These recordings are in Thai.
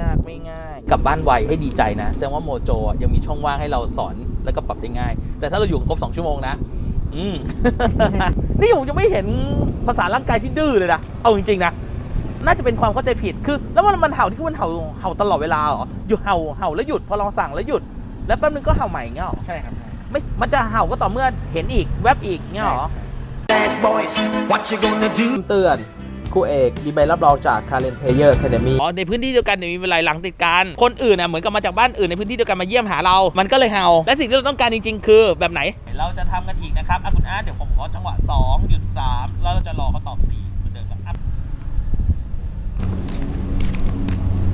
ยากไม่ง่าย กลับบ้านไวให้ดีใจนะแสดงว่าโมโจอะยังมีช่องว่างให้เราสอนแล้วก็ปรับได้ง่าย แต่ถ้าเราอยู่ครบ2ชั่วโมงนะอืม นี่ผมยังไม่เห็นภาษาร่างกายที่ดื้อเลยนะเอาจริงๆนะน่าจะเป็นความเข้าใจผิดคือ แล้วมันมันเห่าที่มันเห่าเห่าตลอดเวลาเหรอหยุดเห่าเห่าแล้วหยุดพอเราสั่งแล้วหยุด แล้วแป๊บนึงก็เห่าใหม่อย่างเงี้ยเหรอใช่ครับไม่มันจะเห่าก็ต่อเมื่อเห็นอีกแวบอีกเงี้ยเหรอ Bad boys, what you gonna do? เตือน ครูเอกมีใบรับรองจาก Current Player Academy อ๋อในพื้นที่เดียวกันแต่มีเวลาหลังติดกันคนอื่นน่ะเหมือนกับมาจากบ้านอื่นในพื้นที่เดียวกันมาเยี่ยมหาเรา มันก็เลยเห่าและสิ่งที่เราต้องการจริง ๆ คือแบบไหน เราจะทำกันอีกนะครับอะคุณอาร์ตเดี๋ยวผมขอจังหวะ2หยุด3แล้วเราจะรอเขาตอบ4เหมือนเดิมครับอะ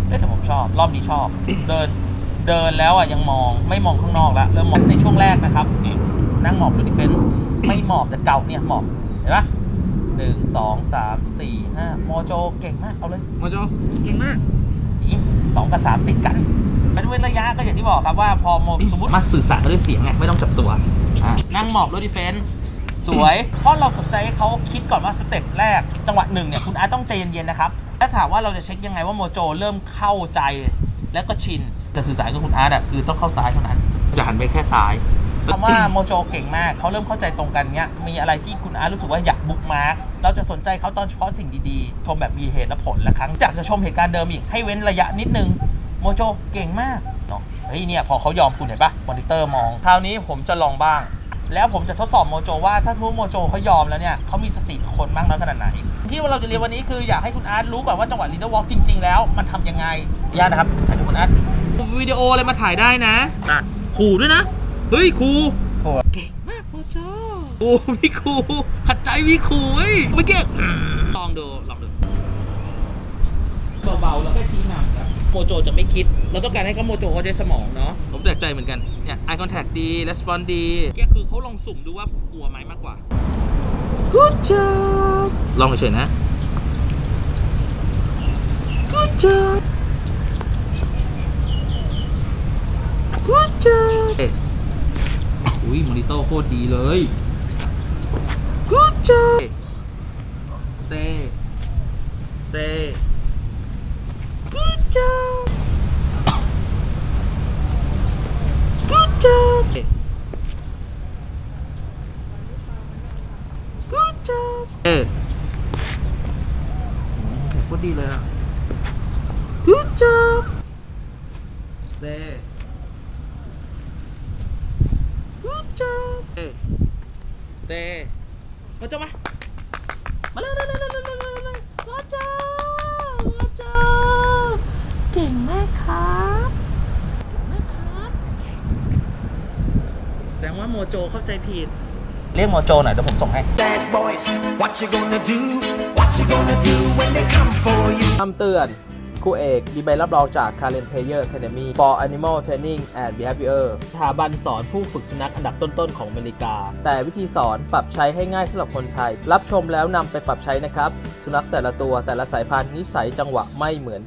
เอ๊ะแต่ผมชอบรอบนี้ชอบ เดินเดินแล้วอะยังมองไม่มองข้างนอกแล้วเริ่มมองในช่วงแรกนะครับนี่นั่งหมอบดูดิเฟนไม่หมอบแต่เก่าเนี่ยหมอบเห็นปะ หนึ่งสองสามสี่ห้าโมโจเก่งมากเอาเลยโมโจเก่งมากนี่สองกับสามติดกันเป็นเว้นระยะก็อย่างที่บอกครับว่าพอโมสมมติมาสื่อสารกันด้วยเสียงไงไม่ต้องจับตัวอะนั่งหมอบรถดิเฟนซ์สวย เพราะเราสนใจให้เขาคิดก่อนว่าสเต็ปแรก จังหวะหนึ่งเนี่ยคุณอาร์ตต้องใจเย็นๆนะครับถ้าถามว่าเราจะเช็คยังไงว่าโมโจเริ่มเข้าใจ แล้วก็ชินจะสื่อสารกับคุณอาร์ตอะคือต้องเข้าซ้ายเท่านั้นอย่าหันไปแค่ซ้าย คำว่าโมโจเก่งมาก เขาเริ่มเข้าใจตรงกันเนี้ย มีอะไรที่คุณอาร์ตรู้สึกว่าอยากบุ๊กมาร์กเราจะสนใจเขาตอนเฉพาะสิ่งดีๆ ชมแบบมีเหตุและผลและครั้งอยากจะชมเหตุการณ์เดิมอีก ให้เว้นระยะนิดนึง โมโจเก่งมากเนาะเฮ้ยเนี่ยพอเขายอมคุณเห็นปะมอนิเตอร์มอง คราวนี้ผมจะลองบ้าง แล้วผมจะทดสอบโมโจว่าถ้าสมมติโมโจเขายอมแล้วเนี่ยเขามีสติกับคนมากน้อยขนาดไหน ที่เราจะเรียนวันนี้คืออยากให้คุณอาร์ตรู้ก่อนว่าจังหวะลีดเดอร์วอล์กจริง ๆ แล้วมันทำยังไงยากนะครับคุณอาร์ตวิดีโออะไรมาถ่ายได้นะตัดขู่ด้วยนะ เฮ้ยครูโหดเก่งมากโมโจโอ้พี่ครูขัดใจพี่ครูเฮ้ยไม่เก่งลองดูลองดูเบาๆแล้วก็ชี้นำครับโมโจจะไม่คิด เราต้องการให้เขาโมโจเขาใช้สมองเนาะผมแปลกใจเหมือนกันเนี่ย eye contact ดี response ดีแค่คือเขาลองสุ่มดูว่าผมกลัวไหมมากกว่า good job ลองเฉยๆนะ good job อุ้ยมอนิเตอร์โคตรดีเลยกูเจอสเตย์สเตย์กูเจอกูเจอกูเจอเออโคตรดีเลยอะ Good job! There. เต้พอเจ้ามา มาเลยเลยเลยเลยเลยพอเจ้าพอเจ้าเก่งมากครัเก่งมากครับแสดงว่าโมโจเข้าใจผิด เรียกโมโจหน่อยเดี๋ยวผมส่งให้ Bad boys what you gonna do what you gonna do when they come for you คำเตือน ครูเอกมีใบรับรองจาก Current Player Academy for Animal Training and Behavior สถาบันสอนผู้ฝึกสุนัขอันดับต้นๆของอเมริกา แต่วิธีสอนปรับใช้ให้ง่ายสำหรับคนไทย รับชมแล้วนำไปปรับใช้นะครับ สุนัขแต่ละตัวแต่ละสายพันธุ์นิสัยจังหวะไม่เหมือน